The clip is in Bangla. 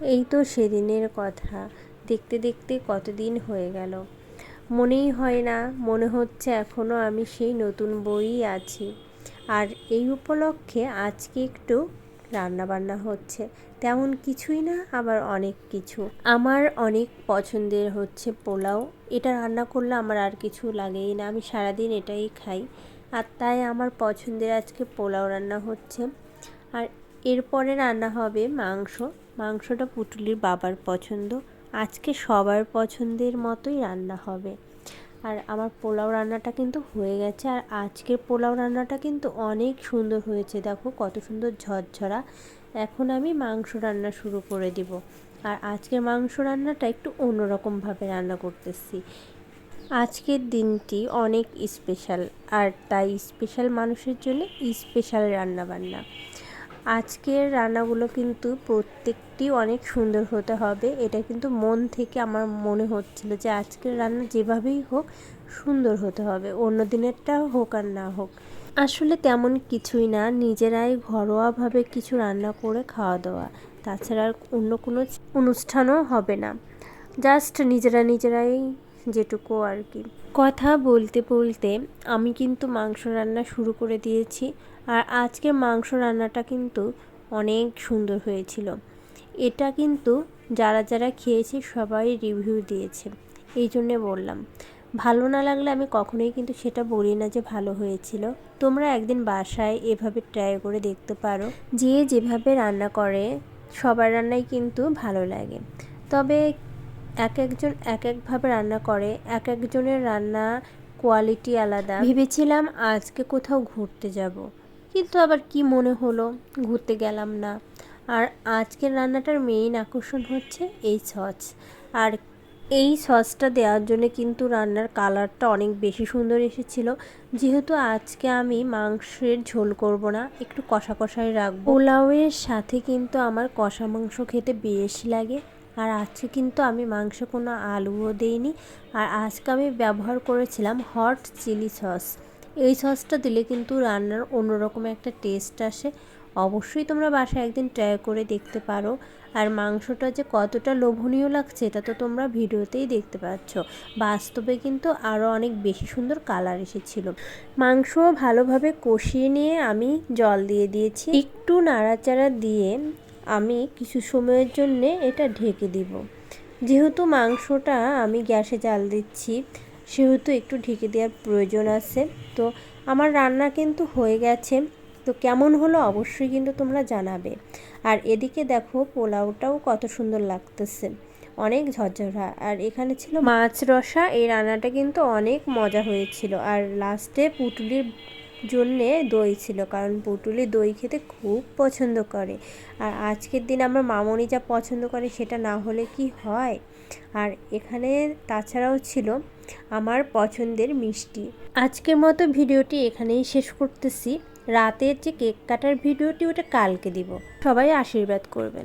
এই তো সেদিনের কথা। দেখতে দেখতে কতদিন হয়ে গেল। মনেই হয় না, মনে হচ্ছে এখনও আমি সেই নতুন বইই আছি। আর এই উপলক্ষে আজকে একটু রান্না বান্না হচ্ছে। তেমন কিছুই না, আবার অনেক কিছু। আমার অনেক পছন্দের হচ্ছে পোলাও। এটা রান্না করলে আমার আর কিছু লাগেই না, আমি সারাদিন এটাই খাই। আর তাই আমার পছন্দের আজকে পোলাও রান্না হচ্ছে। আর এরপরে রান্না হবে মাংস। মাংসটা পুটুলির বাবার পছন্দ। আজকে সবার পছন্দের মতোই রান্না হবে। আর আমার পোলাও রান্নাটা কিন্তু হয়ে গেছে। আর আজকের পোলাও রান্নাটা কিন্তু অনেক সুন্দর হয়েছে। দেখো কত সুন্দর ঝরঝরা। এখন আমি মাংস রান্না শুরু করে দিব। আর আজকের মাংস রান্নাটা একটু অন্যরকমভাবে রান্না করতেছি। আজকের দিনটি অনেক স্পেশাল। আর তাই স্পেশাল মানুষের জন্য স্পেশাল রান্না বান্না আজকের রান্নাগুলো কিন্তু প্রত্যেকটি অনেক সুন্দর হতে হবে। এটা কিন্তু মন থেকে আমার মনে হচ্ছিল যে আজকের রান্না যেভাবেই হোক সুন্দর হতে হবে, অন্য দিনেরটা হোক আর না হোক। আসলে তেমন কিছুই না, নিজেরাই ঘরোয়াভাবে কিছু রান্না করে খাওয়া দাওয়া। তাছাড়া আর অন্য কোনো অনুষ্ঠানও হবে না। জাস্ট নিজেরা নিজেরাই যেটুকু আর কি। কথা বলতে বলতে আমি কিন্তু মাংস রান্না শুরু করে দিয়েছি। আর আজকে মাংস রান্নাটা কিন্তু অনেক সুন্দর হয়েছিল। এটা কিন্তু যারা যারা খেয়েছে সবাই রিভিউ দিয়েছে। এই জন্যে বললাম। ভালো না লাগলে আমি কখনোই কিন্তু সেটা বলি না যে ভালো হয়েছিল। তোমরা একদিন বাসায় এভাবে ট্রাই করে দেখতে পারো। যে যেভাবে রান্না করে, সবার রান্নাই কিন্তু ভালো লাগে। তবে এক একজন এক একভাবে রান্না করে, এক একজনের রান্না কোয়ালিটি আলাদা। ভেবেছিলাম আজকে কোথাও ঘুরতে যাব। কিন্তু আবার কি মনে হলো? ঘুরতে গেলাম না। আর আজকের রান্নাটার মেইন আকর্ষণ হচ্ছে এই সস। আর এই সসটা দেওয়ার জন্য কিন্তু রান্নার কালারটা অনেক বেশি সুন্দর এসেছিল। যেহেতু আজকে আমি মাংসের ঝোল করব না, একটু কষা কষাই রাখব। পোলাওয়ের সাথে কিন্তু আমার কষা মাংস খেতে বেশ লাগে। আর আজকে কিন্তু আমি মাংস কোনো আলুও দিইনি। আর আজকে আমি ব্যবহার করেছিলাম হট চিলি সস। এই সসটা দিলে কিন্তু রান্নার অন্যরকম একটা টেস্ট আসে। অবশ্যই তোমরা বাসায় একদিন ট্রাই করে দেখতে পারো। আর মাংসটা যে কতটা লোভনীয় লাগছে, এটা তো তোমরা ভিডিওতেই দেখতে পাচ্ছ। বাস্তবে কিন্তু আরও অনেক বেশি সুন্দর কালার এসেছিল। মাংস ভালোভাবে কষিয়ে নিয়ে আমি জল দিয়ে দিয়েছি। একটু নাড়াচাড়া দিয়ে আমি কিছু সময়ের জন্যে এটা ঢেকে দিব। যেহেতু মাংসটা আমি গ্যাসে জাল দিচ্ছি সেহেতু একটু ঢেকে দেওয়ার প্রয়োজন আছে। তো আমার রান্না কিন্তু হয়ে গেছে। তো কেমন হলো অবশ্যই কিন্তু তোমরা জানাবে। আর এদিকে দেখো পোলাওটাও কত সুন্দর লাগতেছে। অনেক ঝরঝরা। আর এখানে ছিল মাছ রসা। এই রান্নাটা কিন্তু অনেক মজা হয়েছিল। আর লাস্টে পুটুলির জন্যে দই ছিল, কারণ পুটুলি দই খেতে খুব পছন্দ করে। আর আজকের দিন আমার মামনি যা পছন্দ করে সেটা না হলে কি হয়? আর এখানে তাছাড়াও ছিল আমার পছন্দের মিষ্টি। আজকের মতো ভিডিওটি এখানেই শেষ করতেছি। রাতের যে কেক কাটার ভিডিওটি ওটা কালকে দিব। সবাই আশীর্বাদ করবেন।